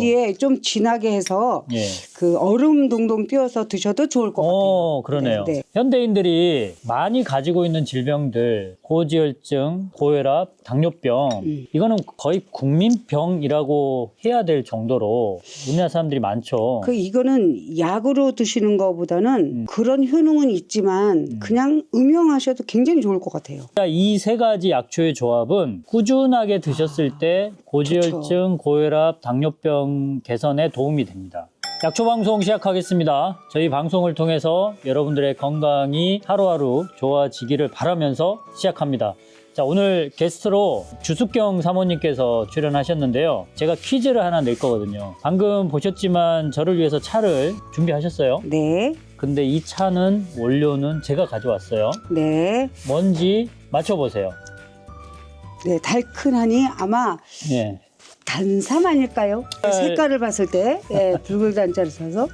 여기에 좀 진하게 해서 예. 그 얼음 동동 띄워서 드셔도 좋을 것 같아요. 어, 그러네요. 네, 네. 현대인들이 많이 가지고 있는 질병들, 고지혈증, 고혈압, 당뇨병, 음. 이거는 거의 국민병이라고 해야 될 정도로 우리나라 사람들이 많죠. 그 이거는 약으로 드시는 것보다는 음. 그런 효능은 있지만 그냥 음용하셔도 굉장히 좋을 것 같아요. 이 세 가지 약초의 조합은 꾸준하게 드셨을 때 고지혈증, 좋죠. 고혈압, 당뇨병 개선에 도움이 됩니다. 약초 방송 시작하겠습니다. 저희 방송을 통해서 여러분들의 건강이 하루하루 좋아지기를 바라면서 시작합니다. 자, 오늘 게스트로 주숙경 사모님께서 출연하셨는데요. 제가 퀴즈를 하나 낼 거거든요. 방금 보셨지만 저를 위해서 차를 준비하셨어요. 네, 근데 이 차는 원료는 제가 가져왔어요. 네, 뭔지 맞춰보세요. 네 달큰하니 아마 예. 단삼 아닐까요? 색깔을 봤을 때 예, 붉은 단자를 써서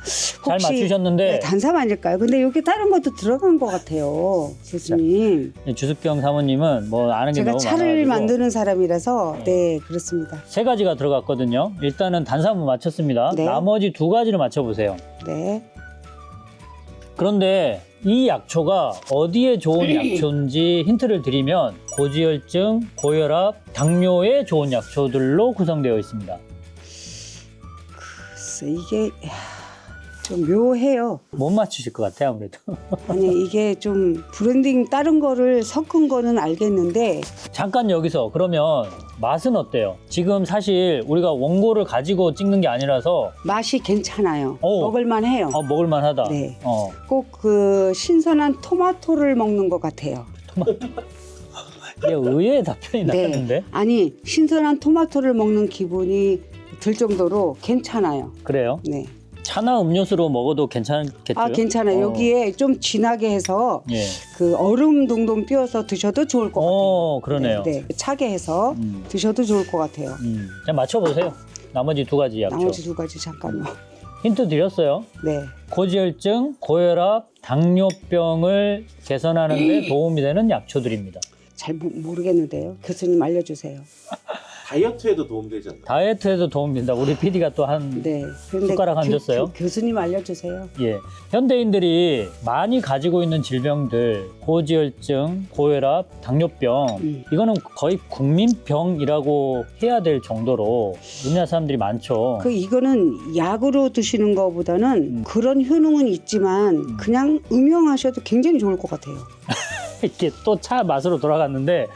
잘 맞추셨는데 네, 단삼 아닐까요? 근데 여기 다른 것도 들어간 것 같아요, 교수님. 주숙경 사모님은 뭐 아는 게 제가 너무 차를 많아가지고 만드는 사람이라서 네 그렇습니다. 세 가지가 들어갔거든요. 일단은 단사문 맞췄습니다. 네. 나머지 두 가지를 맞춰보세요. 네, 그런데 이 약초가 어디에 좋은 약초인지 힌트를 드리면 고지혈증, 고혈압, 당뇨에 좋은 약초들로 구성되어 있습니다. 글쎄 이게 좀 묘해요. 못 맞추실 것 같아요, 아무래도. 아니 이게 좀 브랜딩 다른 거를 섞은 거는 알겠는데 잠깐 여기서 그러면 맛은 어때요? 지금 사실 우리가 원고를 가지고 찍는 게 아니라서 맛이 괜찮아요. 오. 먹을만 해요. 어, 먹을만 하다. 네. 어, 꼭 그 신선한 토마토를 먹는 것 같아요. 이게 의외의 답변이 네. 나왔는데 아니 신선한 토마토를 먹는 기분이 들 정도로 괜찮아요. 그래요? 네. 차나 음료수로 먹어도 괜찮겠죠? 아 괜찮아요. 어. 여기에 좀 진하게 해서 예. 그 얼음 동동 띄워서 드셔도 좋을 것 같아요. 어, 그러네요. 네, 네. 차게 해서 음. 드셔도 좋을 것 같아요. 음. 자, 맞춰보세요. 나머지 두 가지 약초. 나머지 두 가지 잠깐요. 힌트 드렸어요. 네. 고지혈증, 고혈압, 당뇨병을 개선하는 데 도움이 되는 약초들입니다. 잘 모- 모르겠는데요. 교수님 알려주세요. 다이어트에도 도움되지 않나요? 다이어트에도 도움이 된다. 우리 PD가 또한 네. 그런데 숟가락 안 교- 줬어요? 교- 교수님 알려주세요. 예. 현대인들이 많이 가지고 있는 질병들, 고지혈증, 고혈압, 당뇨병, 음. 이거는 거의 국민병이라고 해야 될 정도로 우리나라 사람들이 많죠. 그 이거는 약으로 드시는 것보다는 음. 그런 효능은 있지만 그냥 음용하셔도 굉장히 좋을 것 같아요. 이렇게 또 차 맛으로 돌아갔는데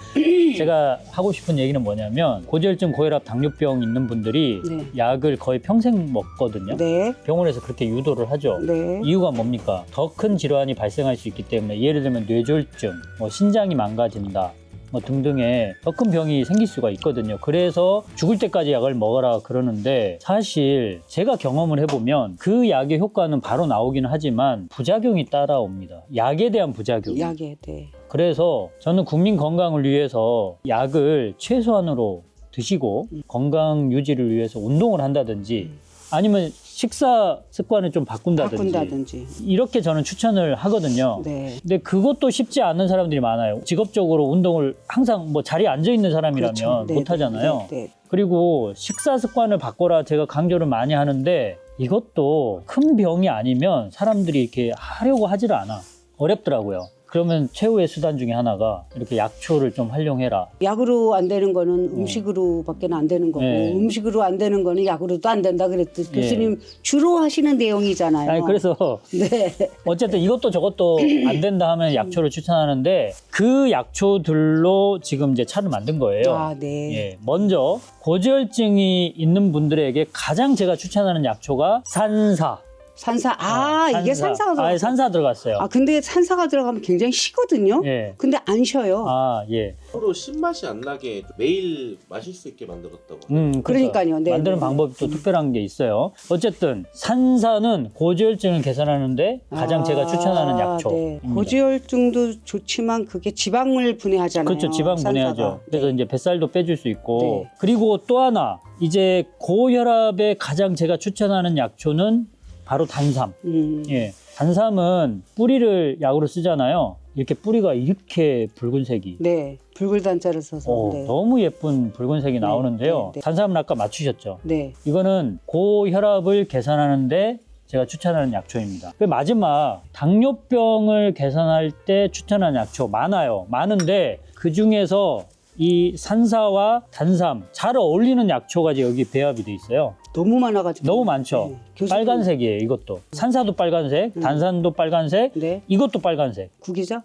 제가 하고 싶은 얘기는 뭐냐면 고지혈증, 고혈압, 당뇨병 있는 분들이 네. 약을 거의 평생 먹거든요. 네. 병원에서 그렇게 유도를 하죠. 네. 이유가 뭡니까? 더 큰 질환이 발생할 수 있기 때문에 예를 들면 뇌졸중, 뭐 신장이 망가진다. 뭐 등등의 더 큰 병이 생길 수가 있거든요. 그래서 죽을 때까지 약을 먹어라 그러는데 사실 제가 경험을 해보면 그 약의 효과는 바로 나오기는 하지만 부작용이 따라옵니다. 약에 대한 부작용. 약에 네. 그래서 저는 국민 건강을 위해서 약을 최소한으로 드시고 건강 유지를 위해서 운동을 한다든지 아니면 식사 습관을 좀 바꾼다든지, 바꾼다든지. 이렇게 저는 추천을 하거든요. 네. 근데 그것도 쉽지 않은 사람들이 많아요. 직업적으로 운동을 항상 뭐 자리에 앉아 있는 사람이라면 그렇죠. 네, 못 하잖아요. 네, 네. 그리고 식사 습관을 바꿔라 제가 강조를 많이 하는데 이것도 큰 병이 아니면 사람들이 이렇게 하려고 하지를 않아. 어렵더라고요. 그러면 최후의 수단 중에 하나가 이렇게 약초를 좀 활용해라. 약으로 안 되는 거는 음식으로밖에 안 되는 거고 어. 네. 음식으로 안 되는 거는 약으로도 안 된다 그랬듯 예. 교수님 주로 하시는 내용이잖아요. 아니 그래서 네. 어쨌든 이것도 저것도 안 된다 하면 약초를 추천하는데 그 약초들로 지금 이제 차를 만든 거예요. 아, 네. 예, 먼저 고지혈증이 있는 분들에게 가장 제가 추천하는 약초가 산사. 산사. 아, 어, 이게 산사가 들어. 아예 산사 들어갔어요. 아, 근데 산사가 들어가면 굉장히 시거든요. 예. 근데 안 쉬어요. 아, 예. 서로 신맛이 안 나게 매일 마실 수 있게 만들었다고. 음, 그래서 그러니까요. 네, 만드는 네. 방법이 또 특별한 게 있어요. 어쨌든 산사는 고지혈증을 개선하는데 가장 제가 추천하는 아, 약초입니다. 네. 고지혈증도 좋지만 그게 지방을 분해하잖아요. 그렇죠. 지방 분해하죠. 산사가. 그래서 네. 이제 뱃살도 빼줄 수 있고. 네. 그리고 또 하나, 이제 고혈압에 가장 제가 추천하는 약초는 바로 단삼. 음. 예. 단삼은 뿌리를 약으로 쓰잖아요. 이렇게 뿌리가 이렇게 붉은색이 네, 붉을 단자를 써서. 어, 네. 너무 예쁜 붉은색이 나오는데요. 네, 네. 탄수화물 아까 맞추셨죠? 네. 이거는 고혈압을 개선하는데 제가 추천하는 약초입니다. 그 마지막 당뇨병을 개선할 때 추천하는 약초 많아요. 많은데 그 중에서 이 산사와 단삼 잘 어울리는 약초가 여기 배합이 돼 있어요. 너무 많아가지고. 너무 많죠. 네. 빨간색이에요. 이것도 산사도 빨간색, 단산도 빨간색, 네. 이것도 빨간색. 구기자?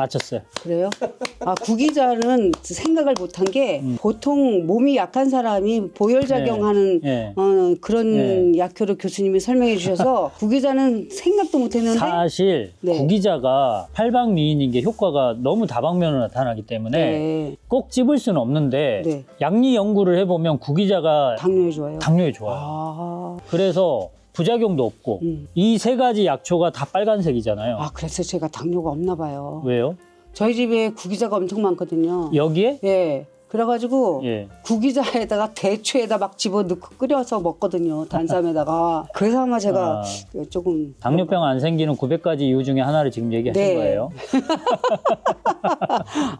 맞췄어요. 그래요? 아, 구기자는 생각을 못한 게 음. 보통 몸이 약한 사람이 보혈작용하는 예. 어, 그런 네. 약효를 교수님이 설명해 주셔서 구기자는 생각도 못했는데 사실 네. 구기자가 팔방미인인 게 효과가 너무 다방면으로 나타나기 때문에 네, 꼭 찝을 수는 없는데 네. 양리 연구를 해보면 구기자가 당뇨에 좋아요. 당뇨에 좋아요. 아, 그래서 부작용도 없고 음. 이 세 가지 약초가 다 빨간색이잖아요. 아 그래서 제가 당뇨가 없나 봐요. 왜요? 저희 집에 구기자가 엄청 많거든요. 여기에? 예. 그래가지고 예. 구기자에다가 대추에다 막 집어 넣고 끓여서 먹거든요. 단삼에다가. 그래서 아마 제가 아, 조금 당뇨병 안 생기는 900가지 이유 중에 하나를 지금 얘기하신 네. 거예요.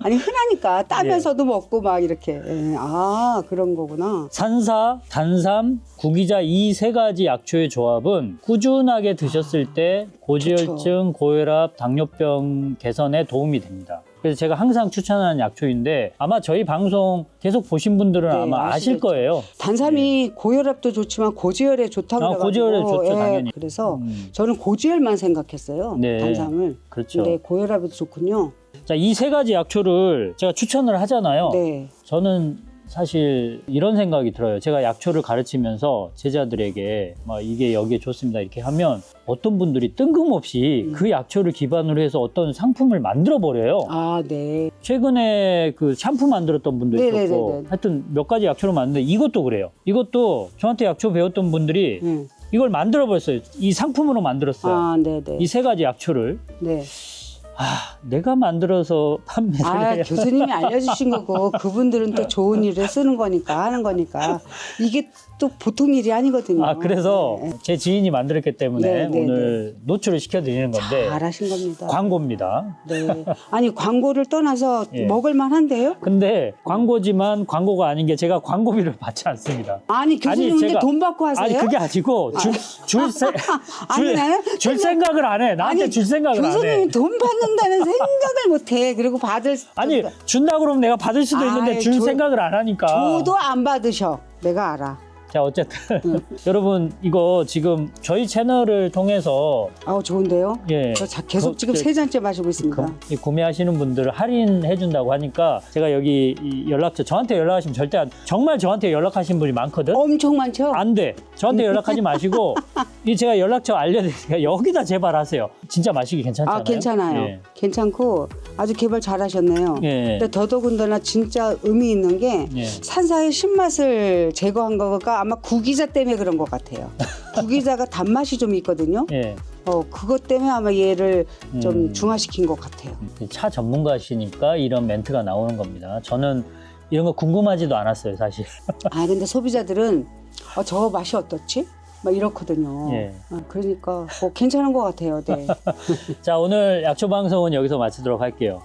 아니 흔하니까 따면서도 먹고 막 이렇게 예. 아 그런 거구나. 산사, 단삼, 구기자 이 세 가지 약초의 조합은 꾸준하게 드셨을 때 고지혈증, 고혈압, 당뇨병 개선에 도움이 됩니다. 그래서 제가 항상 추천하는 약초인데 아마 저희 방송 계속 보신 분들은 네, 아마 아실 아시겠죠. 거예요. 단삼이 고혈압도 좋지만 고지혈에 좋다고 아, 그래가지고 고지혈에 좋죠, 예, 당연히. 그래서 음, 저는 고지혈만 생각했어요. 네. 단삼을. 그렇죠. 근데 고혈압에도 좋군요. 자, 이 세 가지 약초를 제가 추천을 하잖아요. 네. 저는 사실 이런 생각이 들어요. 제가 약초를 가르치면서 제자들에게 막 이게 여기에 좋습니다 이렇게 하면 어떤 분들이 뜬금없이 음. 그 약초를 기반으로 해서 어떤 상품을 만들어 버려요. 아 네. 최근에 그 샴푸 만들었던 분도 있었고 네네네네. 하여튼 몇 가지 약초를 만드는데 이것도 그래요. 이것도 저한테 약초 배웠던 분들이 네. 이걸 만들어 버렸어요. 이 상품으로 만들었어요. 아 네 네. 이 세 가지 약초를 네. 아 내가 만들어서 판매를 아 해야 교수님이 알려주신 거고 그분들은 또 좋은 일에 쓰는 거니까 하는 거니까 이게 또 보통 일이 아니거든요. 아 그래서 네. 제 지인이 만들었기 때문에 네, 네, 오늘 노출을 시켜드리는 건데 잘하신 겁니다. 광고입니다. 네. 아니 광고를 떠나서 예. 먹을 만한데요? 근데 광고지만 광고가 아닌 게 제가 광고비를 받지 않습니다. 아니 교수님 근데 제가- 돈 받고 하세요? 아니 그게 아니고 줄줄 줄, 아니, 나는 줄 생각을 안 해. 나한테 아니, 줄 생각을 안 해. 교수님이 돈 받는 다는 생각을 못해. 그리고 받을 아니 준다 그러면 내가 받을 수도 있는데 아이, 줄 줘- 생각을 안 하니까. 줘도 안 받으셔. 내가 알아. 자 어쨌든 여러분 이거 지금 저희 채널을 통해서 아우 좋은데요? 예 저 자- 계속 그- 지금 그- 세 잔째 마시고 있습니다. 그- 이 구매하시는 분들을 할인해 준다고 하니까 제가 여기 이 연락처 저한테 연락하시면 절대 안 정말 저한테 연락하신 분이 많거든. 엄청 많죠? 안 돼. 저한테 연락하지 마시고 이 제가 연락처 알려드리니까 여기다 제발 하세요. 진짜 마시기 괜찮잖아요. 아 괜찮아요. 예. 괜찮고 아주 개발 잘하셨네요. 예. 근데 더더군다나 진짜 의미 있는 게 예. 산사의 신맛을 제거한 거가 아마 구기자 때문에 그런 것 같아요. 구기자가 단맛이 좀 있거든요. 예. 어 그것 때문에 아마 얘를 좀 음. 중화시킨 것 같아요. 차 전문가시니까 이런 멘트가 나오는 겁니다. 저는 이런 거 궁금하지도 않았어요, 사실. 아 근데 소비자들은 어, 저 맛이 어떻지? 막 이렇거든요. 예. 아, 그러니까 뭐 괜찮은 것 같아요. 네. 자, 오늘 약초 방송은 여기서 마치도록 할게요.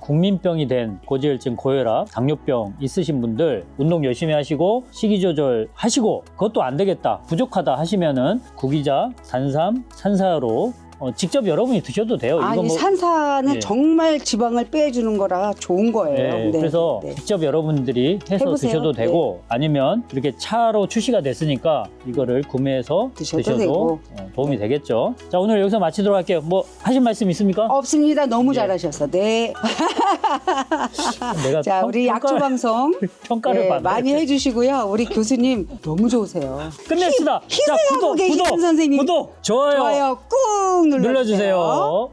국민병이 된 고지혈증, 고혈압, 당뇨병 있으신 분들 운동 열심히 하시고 식이 조절 하시고 그것도 안 되겠다 부족하다 하시면은 구기자, 산삼, 산사로 어, 직접 여러분이 드셔도 돼요. 아니 뭐- 산사는 예. 정말 지방을 빼주는 거라 좋은 거예요. 네, 네, 그래서 네. 직접 여러분들이 해서 해보세요. 드셔도 네. 되고 아니면 이렇게 차로 출시가 됐으니까 이거를 구매해서 드셔도 드셔도, 되고. 어, 도움이 되겠죠. 자 오늘 여기서 마치도록 할게요. 뭐 하신 말씀 있습니까? 없습니다. 너무 예. 잘하셨어. 네. 내가 자, 평- 우리 약초 평가를- 방송 평가를 예, 받아야 많이 돼. 해주시고요. 우리 교수님 너무 좋으세요. 끝냅시다. 자, 희생하고 구독, 계시는 구독, 선생님. 구독, 좋아요, 좋아요 꾹 눌러주세요. 눌러주세요.